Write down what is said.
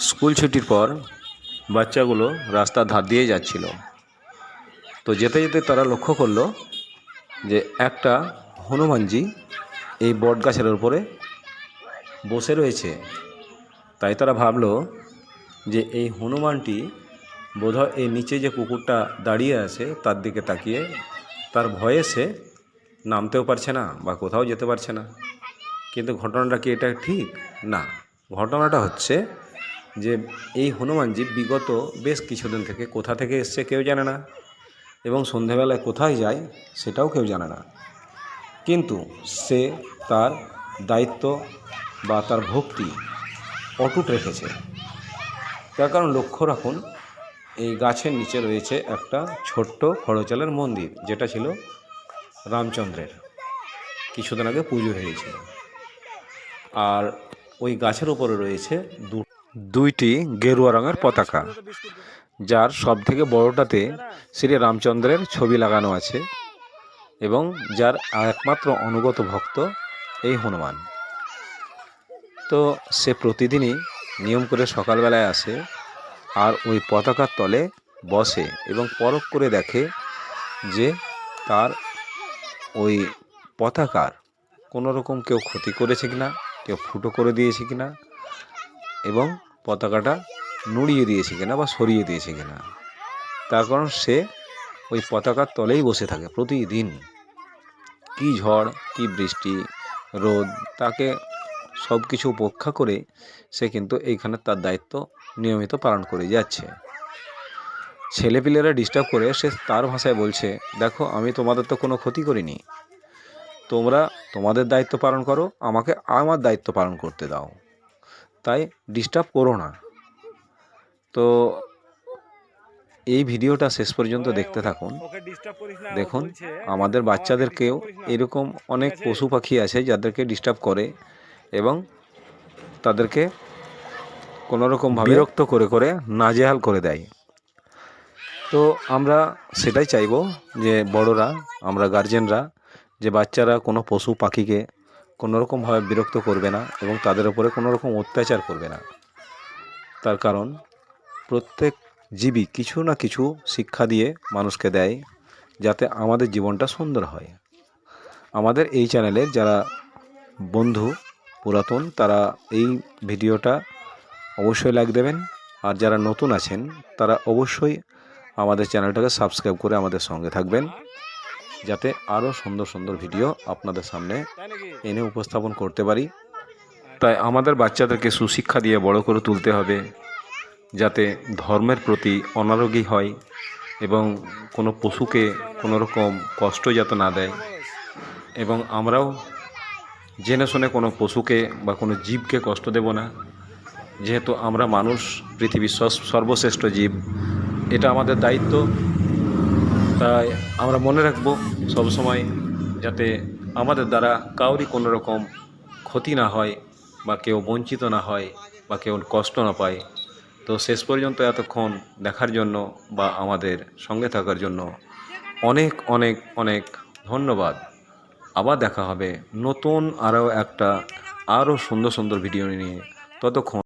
School ছুটির পর বাচ্চাগুলো রাস্তার ধার দিয়ে যাচ্ছিল। তো যেতে যেতে তারা লক্ষ্য করল যে একটা হনুমানজি এই বট গাছের উপরে বসে রয়েছে। তাই তারা ভাবলো যে এই হনুমানটি বোধহয় এই নিচে যে কুকুরটা দাঁড়িয়ে আছে তার দিকে তাকিয়ে তার ভয়ে সে নামতেও পারছে না বা কোথাও যেতে পারছে না। কিন্তু ঘটনাটা কি এটা ঠিক? না। ঘটনাটা হচ্ছে যে এই হনুমানজি বিগত বেশ কিছুদিন থেকে কোথা থেকে এসছে কেউ জানে না এবং সন্ধেবেলায় কোথায় যায় সেটাও কেউ জানে না। কিন্তু সে তার দায়িত্ব বা তার ভক্তি অটুট রেখেছে। তার কারণ লক্ষ্য রাখুন, এই গাছের নিচে রয়েছে একটা ছোট্ট খড়চালের মন্দির, যেটা ছিল রামচন্দ্রের। কিছুদিন আগে পুজো হয়েছিল। আর ওই গাছের উপরে রয়েছে দু দুইটি গেরুয়া রঙের পতাকা, যার সব থেকে বড়টাতে শ্রী রামচন্দ্রের ছবি লাগানো আছে এবং যার একমাত্র অনুগত ভক্ত এই হনুমান। তো সে প্রতিদিনই নিয়ম করে সকালবেলায় আসে আর ওই পতাকার তলে বসে এবং পরখ করে দেখে যে তার ওই পতাকার কোনো রকম কেউ ক্ষতি করেছে কিনা, কেউ ফুটো করে দিয়েছে কিনা এবং পতাকাটা নুড়িয়ে দিয়েছে কিনা বা সরিয়ে দিয়েছে কিনা। তার কারণ সে ওই পতাকার তলেই বসে থাকে প্রতিদিন। কী ঝড়, কী বৃষ্টি, রোদ, তাকে সব কিছু উপেক্ষা করে সে কিন্তু এইখানে তার দায়িত্ব নিয়মিত পালন করে যাচ্ছে। ছেলেপিলেরা ডিস্টার্ব করে, সে তার ভাষায় বলছে, দেখো, আমি তোমাদের তো কোনো ক্ষতি করিনি। তোমরা তোমাদের দায়িত্ব পালন করো, আমাকে আমার দায়িত্ব পালন করতে দাও। তাই ডিস্টার্ব করো না। তো এই ভিডিওটা শেষ পর্যন্ত দেখতে থাকুন। দেখুন আমাদের বাচ্চাদেরকেও এরকম অনেক পশু পাখি আছে যাদেরকে ডিস্টার্ব করে এবং তাদেরকে কোনো রকমভাবে বিরক্ত করে করে নাজেহাল করে দেয়। তো আমরা সেটাই চাইব যে বড়রা আমরা গার্জেনরা যে বাচ্চারা কোনো পশু পাখিকে কোনো রকমভাবে বিরক্ত করবে না এবং তাদের উপরে কোনো রকম অত্যাচার করবে না। তার কারণ, প্রত্যেক জীবী কিছু না কিছু শিক্ষা দিয়ে মানুষকে দেয় যাতে আমাদের জীবনটা সুন্দর হয়। আমাদের এই চ্যানেলে যারা বন্ধু, পুরাতন, তারা এই ভিডিওটা অবশ্যই লাইক দেবেন। আর যারা নতুন আছেন, তারা অবশ্যই আমাদের চ্যানেলটাকে সাবস্ক্রাইব করে আমাদের সঙ্গে থাকবেন। যাতে আরও সুন্দর সুন্দর ভিডিও আপনাদের সামনে এনে উপস্থাপন করতে পারি। তাই আমাদের বাচ্চাদেরকে সুশিক্ষা দিয়ে বড় করে তুলতে হবে, যাতে ধর্মের প্রতি অনারোগী হয় এবং কোনো পশুকে কোনো রকম কষ্ট যাতে না দেয়। এবং আমরাও জেনে শুনে কোনো পশুকে বা কোনো জীবকে কষ্ট দেব না। যেহেতু আমরা মানুষ, পৃথিবীর সর্বশ্রেষ্ঠ জীব, এটা আমাদের দায়িত্ব। তাই আমরা মনে রাখব সবসময় যাতে আমাদের দ্বারা কাউরই কোনো রকম ক্ষতি না হয় বা কেউ বঞ্চিত না হয় বা কেউ কষ্ট না পায়। তো শেষ পর্যন্ত এতক্ষণ দেখার জন্য বা আমাদের সঙ্গে থাকার জন্য অনেক অনেক অনেক ধন্যবাদ। আবার দেখা হবে নতুন আরও একটা আরও সুন্দর সুন্দর ভিডিও নিয়ে। ততক্ষণ